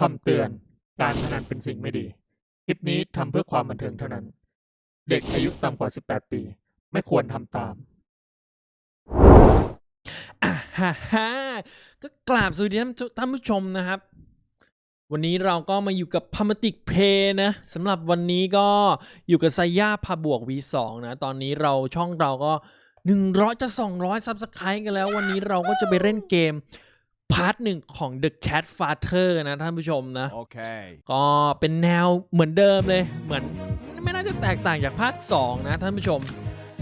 คำเตือน การพนันเป็นสิ่งไม่ดี คลิปนี้ทำเพื่อความบันเทิงเท่านั้น เด็กอายุต่ำกว่า 18 ปี ไม่ควรทำตาม อ่าฮ่าฮ่าก็กราบสวัสดีท่านท่านผู้ชมนะครับ วันนี้เราก็มาอยู่กับพามติกเพย์นะสำหรับวันนี้ก็อยู่กับไซย่าพาบวก V2 นะ ตอนนี้เราช่องเราก็ 100 จะ 200ซับสไครต์กันแล้ว วันนี้เราก็จะไปเล่นเกม พาร์ทหนึ่งของ The Cat Father นะท่านผู้ชมนะ Okay. ก็เป็นแนวเหมือนเดิมเลย เหมือนไม่น่าจะแตกต่างจากภาค 2 นะท่านผู้ชม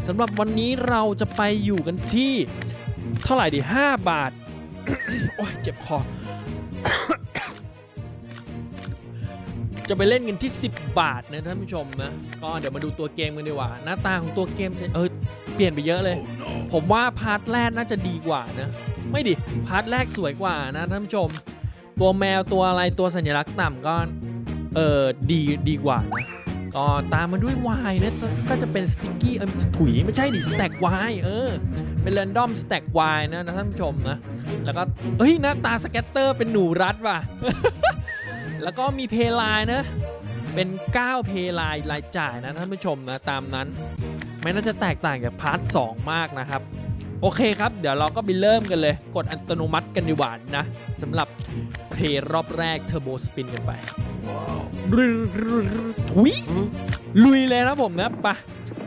สำหรับวันนี้เราจะไปอยู่กันที่ เท่าไหร่ดี 5 บาท โอ้ยเจ็บคอ จะไปเล่นกันที่ 10 บาทนะท่านผู้ชมนะ ก็เดี๋ยวมาดูตัวเกมกันดีกว่า หน้าตาของตัวเกมเสร็จเออเปลี่ยนไปเยอะเลย ผมว่าพาร์ทแรกน่าจะดีกว่านะ ไม่ดิพาร์ทแรกสวยกว่านะท่านผู้ชม ตัวแมวตัวอะไรตัวสัญลักษณ์ต่ำก็เออดีดีกว่านะก็ตามมาด้วยวายนะก็จะเป็นสติกกี้ถุยไม่ใช่ดิสแต็กวายเออ เป็นเรนดอมสแต็กวายนะนะท่านผู้ชมนะ แล้วก็เฮ้ยหน้าตาสแกตเตอร์เป็นหนูรัดว่ะ แล้วก็มีเพย์ไลน์นะ เป็น 9 เพย์ไลน์รายจ่ายนะท่านผู้ชมนะ ตามนั้น ไม่น่าจะแตกต่างจากพาร์ท 2 มากนะครับ โอเคครับ เดี๋ยวเราก็ไปเริ่มกันเลย กดอัตโนมัติกันดีกว่านะสำหรับเพลย์รอบแรกเทอร์โบสปินกันไปทุยลุยเลยนะผมนะไปะ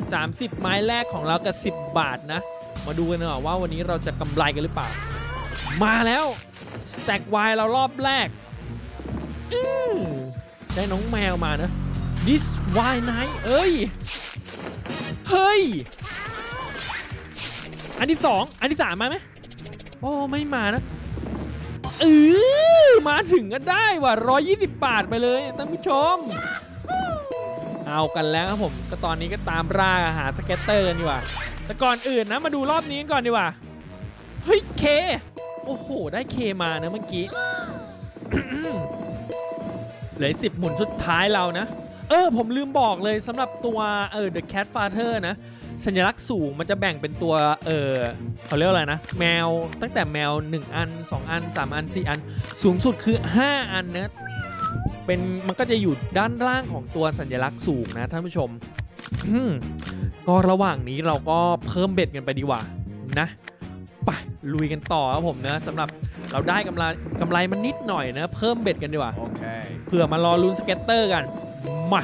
30 ไม้แรกของเรากับ 10 บาทนะ มาดูกันหน่อยว่าวันนี้เราจะกำไรกันหรือเปล่า มาแล้วสแต็กไวเรารอบแรกอืมได้น้องแมวมานะ this why night เอ้ย เฮ้ย อันที่สองอันที่สามมาไหมโอ้ไม่มานะเออมาถึงก็ได้ว่ะ120 บาทไปเลยท่านผู้ชม เอากันแล้วครับผม ก็ตอนนี้ก็ตามร่าหาสเก็ตเตอร์กันดีกว่า แต่ก่อนอื่นนะมาดูรอบนี้กันก่อนดีกว่า เฮ้ยเค โอ้โห ได้เคมานะเมื่อกี้ เหลือสิบหมุนสุดท้ายเรานะ เออผมลืมบอกเลยสำหรับตัวเออ The Cat Father นะ สัญลักษณ์สูงมันจะแบ่งเป็นตัวเออเขาเรียกว่าอะไรนะ แมวตั้งแต่แมว 1 อัน 2 อัน 3 อัน 4 อัน สูงสุดคือ 5 อันนะเป็นมันก็จะอยู่ด้านล่างของตัวสัญลักษณ์สูงนะท่านผู้ชมอืมก็ระหว่างนี้เราก็เพิ่มเบ็ดกันไปดีกว่านะไปลุยกันต่อครับผมนะสำหรับเราได้กำไรกำไรมันนิดหน่อยนะเพิ่มเบ็ดกันดีกว่า Okay. เผื่อมารอลุ้นสเก็ตเตอร์กันมา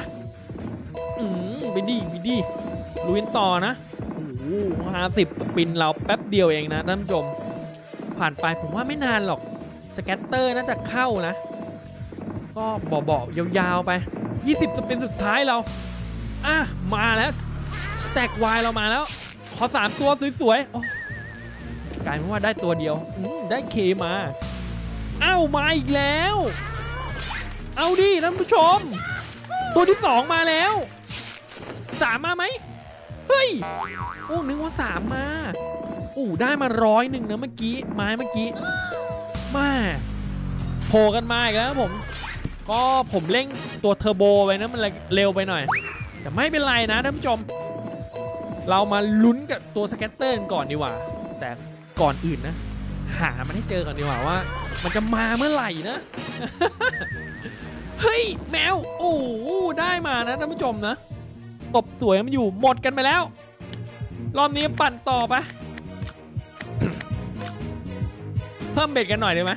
อืมไปดีไปดี ลุยต่อนะโอ้โหห้าสิบสปินเราแป๊บเดียวเองนะท่านผู้ชม ผ่านไปผมว่าไม่นานหรอกสเก็ตเตอร์น่าจะเข้านะ ก็บอกๆยาวๆไป 20 สปินสุดท้ายเรา อะ มาแล้วสแต็กวายเรามาแล้ว ขอ 3 ตัวสวยๆกลายเป็นว่าได้ตัวเดียว ได้เคมาอ้าวมาอีกแล้ว เอาดิท่านผู้ชม ตัวที่สองมาแล้วสามมาไหม ฮ้ย โอ้นึกว่าสามมาโอ้ได้มาร้อยหนึ่งนะเมื่อกี้ ไม้เมื่อกี้ มาโผล่กันมาอีกแล้วครับผม ก็ผมเร่งตัวเทอร์โบไปนะมันเร็วไปหน่อย แต่ไม่เป็นไรนะท่านผู้ชม เรามาลุ้นกับตัวสแกตเตอร์ก่อนดีกว่า แต่ก่อนอื่นนะ หามันให้เจอก่อนดีกว่าว่า มันจะมาเมื่อไหร่นะเฮ้ยแมว โอ้ได้มานะท่านผู้ชมนะ ตบสวยมันอยู่หมดกันไปแล้ว รอบนี้ปั่นต่อปะเพิ่มเบ็ดกันหน่อยได้ไหม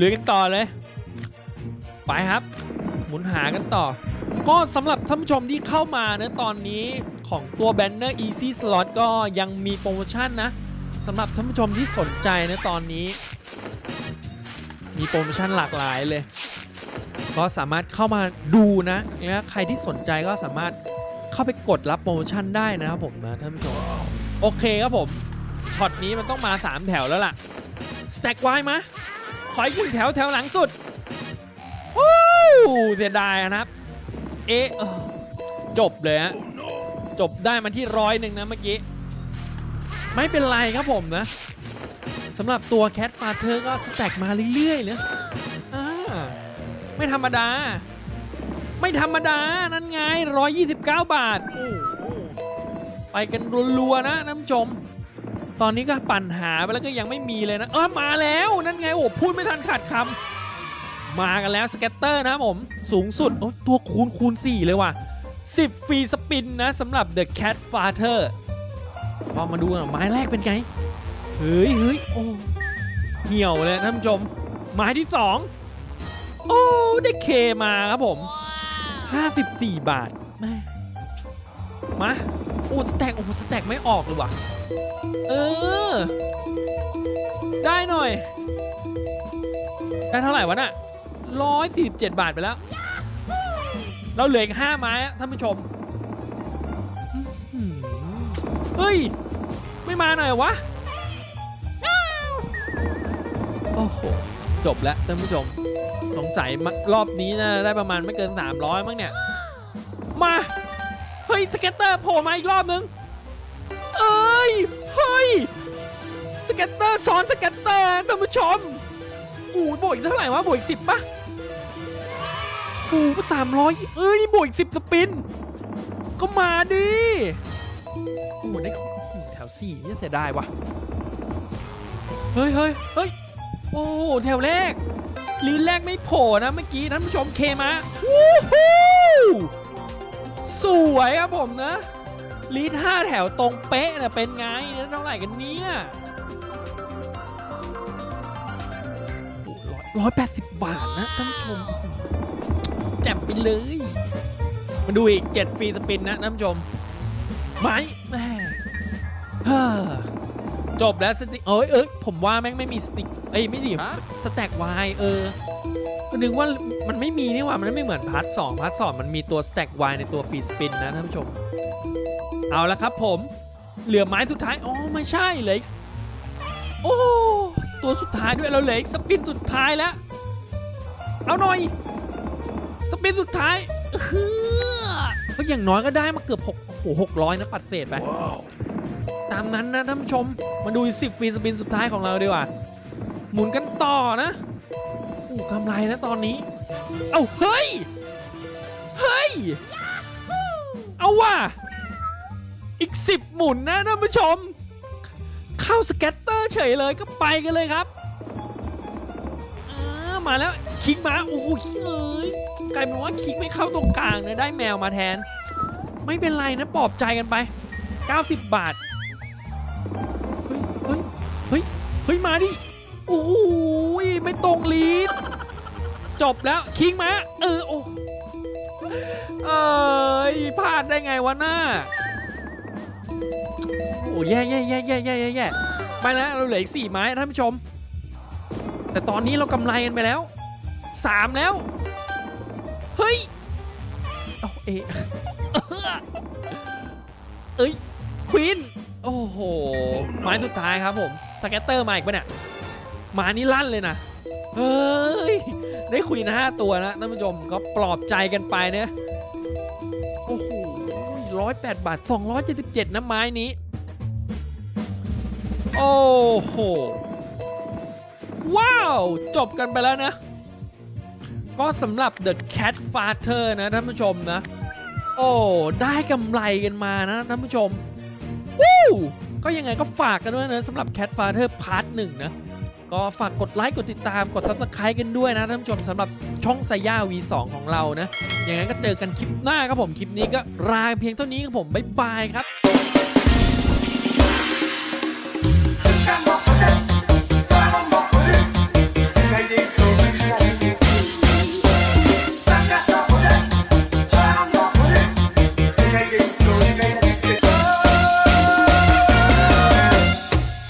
ลุยกันต่อเลย ไปครับ หมุนหากันต่อ ก็สำหรับท่านผู้ชมที่เข้ามานะตอนนี้ของตัวแบนเนอร์ Easy Slot ก็ยังมีโปรโมชั่นนะสำหรับท่านผู้ชมที่สนใจนะตอนนี้ มีโปรโมชั่นหลากหลายเลย ก็สามารถเข้ามาดูนะและใครที่สนใจก็สามารถเข้าไปกดรับโปรโมชั่นได้นะครับผมนะท่านผู้ชมโอเคครับผมช็อตนี้มันต้องมา 3 แถวแล้วล่ะสแต็กไว้มาขออีกหนึ่งแถวแถวหลังสุดวู้เสียดายนะครับ เอะจบเลยฮะจบได้มาที่ร้อยหนึ่งนะเมื่อกี้ ไม่เป็นไรครับผมนะสำหรับตัวแคทฟาเธอร์ก็สแต็กมาเรื่อยๆเลยอ่า ไม่ธรรมดา ไม่ธรรมดา นั่นไง 129 บาทโอ้โหไปกันรัวๆนะท่านผู้ชม ตอนนี้ก็ปั่นหาไปแล้วก็ยังไม่มีเลยนะ เออมาแล้วนั่นไงโอ้พูดไม่ทันขาดคำมากันแล้วสเก็ตเตอร์นะครับผม สูงสุด โอ้ยตัวคูณคูณ 4 เลยว่ะ 10 ฟรีสปินนะสำหรับ The Cat Father พอมาดูอะไม้แรกเป็นไง เฮ้ยเฮ้ยโอ้เหี่ยวเลยท่านผู้ชมไม้ที่2 โอ้ได้เคมาครับผม 54 บาทแม่มาโอ้สแต็กโอ้สแต็กไม่ออกเลยว่ะ เออ ได้หน่อย ได้เท่าไหร่วะน่ะร้อยสี่สิบเจ็ดบาทไปแล้ว เราเหลืออีกห้าไม้อะท่านผู้ชมอื้อหือเฮ้ย ไม่มาหน่อยวะ โอ้โห จบแล้วท่านผู้ชม สงสัยรอบนี้นะได้ประมาณไม่เกิน 300 มั้งเนี่ย มา เฮ้ย สเก็ตเตอร์โผล่มาอีกรอบนึง เอ้ย เฮ้ย สเก็ตเตอร์ซ้อนสเก็ตเตอร์ท่านผู้ชมอ้โบวกอีกเท่าไหร่วะบวกอีกสิบปะโอ้โหสามร้อยเอ้ยนี่บวกอีกสิบสปิน ก็มาดิอ้โหได้แถวสี่เนี่ยเสียดายวะเฮ้ยเฮ้ยเฮ้ยโอ้แถวแรก ลีนแรกไม่โผล่นะเมื่อกี้ท่านผู้ชมเคมาวู้ฮู้สวยครับผมนะลีดห้าแถวตรงเป๊ะนี่ยเป็นไงแล้วเท่าไหร่กันเนี่ยร้อยแปดสิบบาทนะท่านผู้ชมแจ่มไปเลย มาดูอีกเจ็ดฟรีสปินนะท่านผู้ชมไหมแม่ จบแล้วสติเอ้ยเอ้ยผมว่าแม่งไม่มีสติกเอ้ยไม่ดิสแต็กวายเออก็นึกว่ามันไม่มีนี่หว่ามันไม่เหมือนพาร์ทสองพาร์ทสองมันมีตัวสแต็กวายในตัวฟรีสปินนะท่านผู้ชม เอาละครับผมเหลือไม้สุดท้ายอ๋อไม่ใช่เหลืออีกโอ้ตัวสุดท้ายด้วยเราเหลืออีกสปินสุดท้ายแล้ว เอาหน่อย สปินสุดท้ายเออก็อย่างน้อยก็ได้มาเกือบหกโอ้โหหกร้อยนะปัดเศษไป ตามนั้นนะท่านผู้ชม มาดูสิบฟรีสปินสุดท้ายของเราดีกว่า หมุนกันต่อนะโอ้กำไรนะตอนนี้ เอ้าเฮ้ย เฮ้ย เอาว่ะ อีก 10 หมุนนะท่านผู้ชม เข้าสเก็ตเตอร์เฉยเลยก็ไปกันเลยครับามาแล้วคิกมาโอ้โหเอ้ยกลายเป็นว่าคิกไม่เข้าตรงกลางเลยได้แมวมาแทน ไม่เป็นไรนะปลอบใจกันไป 90 บาท ฮ้ยเฮ้ยมาดิโอ้โหไม่ตรงลีดจบแล้วคลิกมาเออโอ้เอ้ยพลาดได้ไงวะหน้าโอ้แย่แย่แย่แย่แย่แย่แย่ไปแล้วเราเหลืออีกสี่ไม้ท่านผู้ชม แต่ตอนนี้เรากำไรกันไปแล้วสามแล้ว เฮ้ยเอาเอเอ้ยควีนโอ้โหไม้สุดท้ายครับผม สแกตเตอร์มาอีกปะเนี่ยมานี่ลั่นเลยนะ เฮ้ย ได้ควีนห้าตัวนะท่านผู้ชมก็ปลอบใจกันไปเนี่ยโอ้โหร้อยแปดบาทสองร้อยเจ็ดสิบเจ็ดนะไม้นี้ โอ้โห ว้าว จบกันไปแล้วนะ ก็สำหรับ The Cat Father นะท่านผู้ชมนะ โอ้ ได้กำไรกันมานะท่านผู้ชม วู้ ก็ยังไงก็ฝากกันด้วยนะสำหรับ Cat Father Part 1 นะ ก็ฝากกดไลค์กดติดตามกด Subscribe กันด้วยนะท่านผู้ชมสำหรับช่องไซย่า V2 ของเรานะ อย่างนั้นก็เจอกันคลิปหน้าครับผม คลิปนี้ก็ลาเพียงเท่านี้ครับผม บ๊ายบายครับ